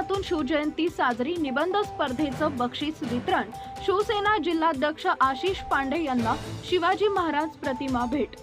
माध्यमातून शिवजयंती साजरी निबंध स्पर्धेचं बक्षीस वितरण शिवसेना जिल्हाध्यक्ष आशिष पांडे यांना शिवाजी महाराज प्रतिमा भेट.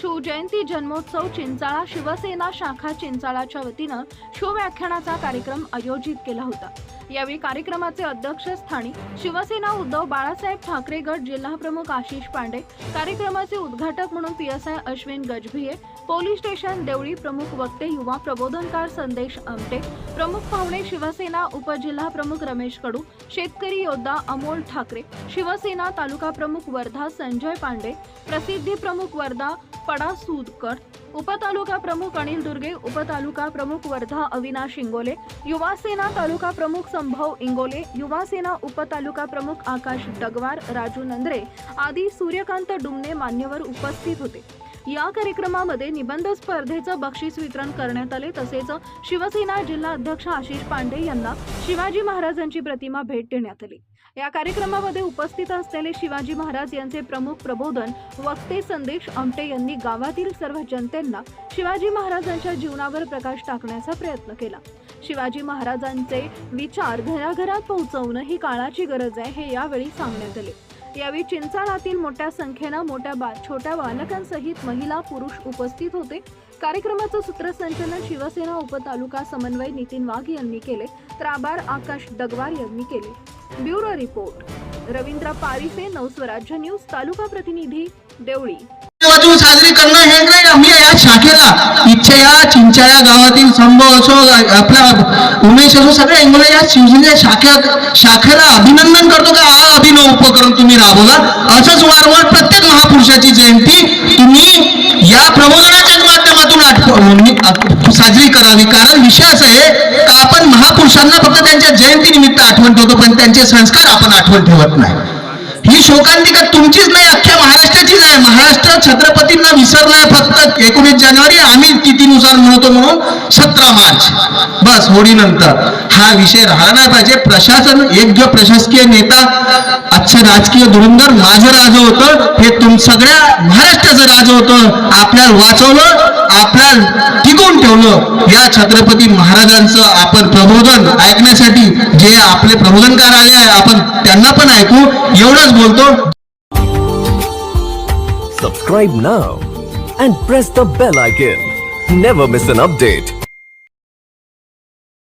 शिवजयंती जन्मोत्सव चिंचाळा शिवसेना शाखा चिंचाळाच्या वतीनं शिवव्याख्यानाचा कार्यक्रम आयोजित केला होता. यावेळी कार्यक्रमाचे अध्यक्षस्थानी शिवसेना उद्धव बाळासाहेब ठाकरे गट जिल्हाप्रमुख आशिष पांडे कार्यक्रमाचे उद्घाटक म्हणून P S I Ashwin Gajbhiye police station Deoli प्रमुख वक्ते युवा प्रबोधनकार संदेश आमटे प्रमुख पाहुणे शिवसेना उपजिल्हा प्रमुख रमेश कडू शेतकरी योद्धा अमोल ठाकरे शिवसेना तालुका प्रमुख वर्धा संजय पांडे प्रसिद्धी प्रमुख वर्धा पडा सूदकर उपतालुका प्रमुख अनिल दुर्गे उपतालुका प्रमुख वर्धा अविनाश इंगोले युवा सेना तालुका प्रमुख संभव इंगोले युवा सेना उपतालुका प्रमुख आकाश डगवार राजू नंद्रे आदी सूर्यकांत डुमने मान्यवर उपस्थित होते. या कार्यक्रमामध्ये निबंध स्पर्धेचं बक्षीस वितरण करण्यात आले. तसेच शिवसेना जिल्हा अध्यक्ष आशिष पांडे यांना शिवाजी महाराजांची प्रतिमा भेट देण्यात आली. या कार्यक्रमामध्ये उपस्थित असलेले शिवाजी महाराज यांचे प्रमुख प्रबोधन वक्ते संदेश आमटे यांनी गावातील सर्व जनतेंना शिवाजी महाराजांच्या जीवनावर प्रकाश टाकण्याचा प्रयत्न केला. शिवाजी महाराजांचे विचार घराघरात पोहोचवणं ही काळाची गरज आहे हे यावेळी सांगण्यात आले. यावेळी चिंचाळातील मोठ्या संख्येनं मोठ्या बा छोट्या बालकांसहित महिला पुरुष उपस्थित होते. कार्यक्रमाचं सूत्रसंचलन शिवसेना उपतालुका समन्वय नितीन वाघ यांनी केले. तर आभार आकाश डगवार यांनी केले. Bureau report. Ravindra Parife Navswarajya news तालुका प्रतिनिधी देवळी. साजरी करणं हे नाही आम्ही या शाखेला. इच्छया चिंचाळ्या गावातील संभव असो आपला उमेश असो सगळ्या इंगोला या शिवसेनेच्या शाखेत शाखेला अभिनंदन करतो का? उपक्रम तुम्ही राबवला. असंच वारंवार प्रत्येक महापुरुषाची जयंती तुम्ही या प्रबोधनाच्याच माध्यमातून म्हणजे साजरी करावी. कारण विषय असा आहे का आपण महापुरुषांना फक्त त्यांच्या जयंती निमित्त आठवण ठेवतो पण त्यांचे संस्कार आपण आठवण ठेवत नाही. ही शोकांतिका तुमचीच नाही अख्ख्या महाराष्ट्राचीच आहे. महाराष्ट्र छत्रपतींना विसरलाय फक्त एकोणीस जानेवारी आम्ही तिथीनुसार म्हणतो म्हणून सतरा मार्च. बस होळीनंतर हा विषय राहणार पाहिजे. प्रशासन योग्य प्रशासकीय नेता आजचं राजकीय धुरुंदर माझं राज होतं हे तुम सगळ्या महाराष्ट्राचं राज होतं. आपल्याला वाचवलं आपल्याला टिकून ठेवलं. या छत्रपती महाराजांचं आपण प्रबोधन ऐकण्यासाठी जे आपले प्रबोधनकार आले आहे आपण त्यांना पण ऐकू. एवढंच बोलतो. Subscribe now and press the bell icon never miss an update